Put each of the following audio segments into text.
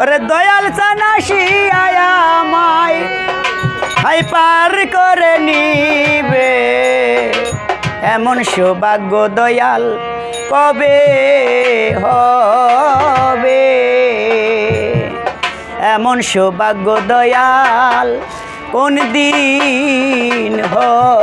ওরে দয়াল চানাসি আয়ামাই হাই পার করে নিবে। এমন সৌভাগ্য দয়াল কবে হবে? এমন সৌভাগ্য দয়াল কোন দিন হবে?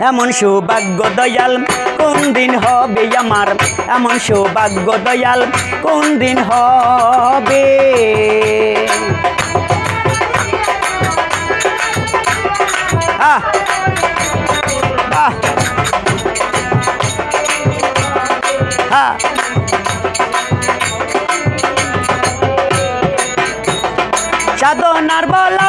এমন সৌভাগ্য দয়াল, কোন দিন হবে আমার? এমন সৌভাগ্য দয়াল, কোন দিন হবে? আহ! হ্যাঁ। সাধনার বল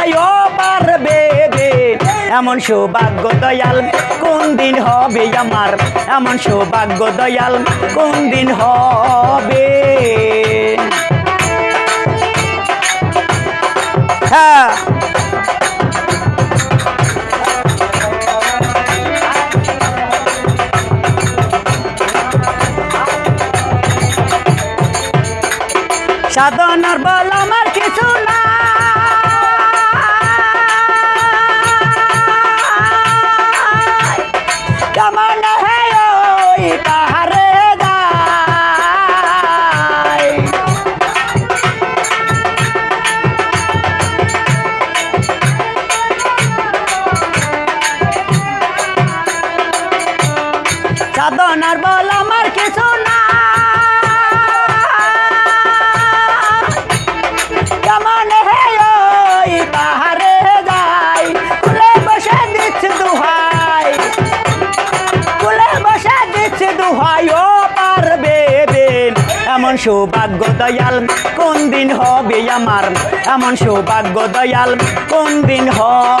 দিচ্ছে দুহাই ও পারবে এমন সৌভাগ্য দয়াল কোন দিন হবে আমার? এমন সৌভাগ্য দয়াল কোন দিন হবে? হ্যাঁ। সাধনার বল আমার এমন সৌভাগ্য দয়াল কোন দিন হবে আমার? এমন সৌভাগ্য দয়াল কোন দিন হবে?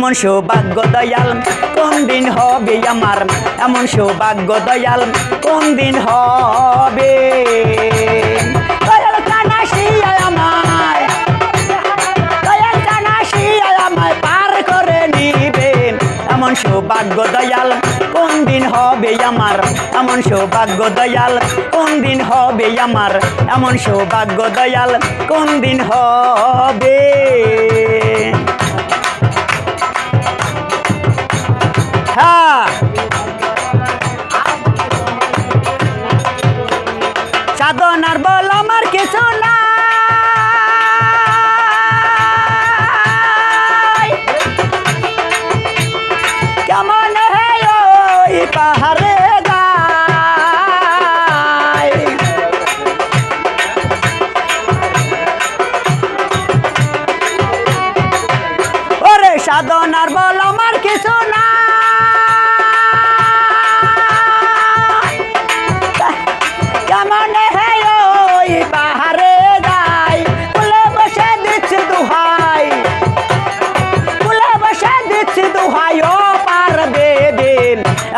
এমন সৌভাগ্য দয়াল, কোন দিন হবে আমার? এমন সৌভাগ্য দয়াল, কোন দিন হবে? এমন সৌভাগ্য দয়াল, কোন দিন হবে আমার? এমন সৌভাগ্য দয়াল, কোন দিন হবে আমার? এমন সৌভাগ্য দয়াল, কোন দিন হবে? সাধনার বল আমার কিছু না।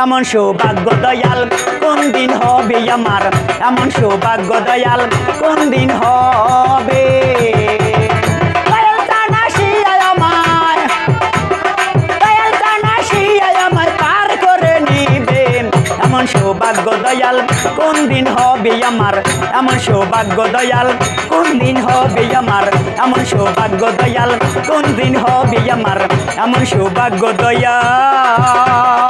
এমন সৌভাগ্য দয়াল কোন দিন হবে আমার? এমন সৌভাগ্য দয়াল কোন দিন হবে? এমন সৌভাগ্য দয়াল, কোন দিন হবে আমার? এমন সৌভাগ্য দয়াল, কোন দিন হবে আমার? এমন সৌভাগ্য দয়াল, কোন দিন হবে আমার? এমন সৌভাগ্য দয়াল।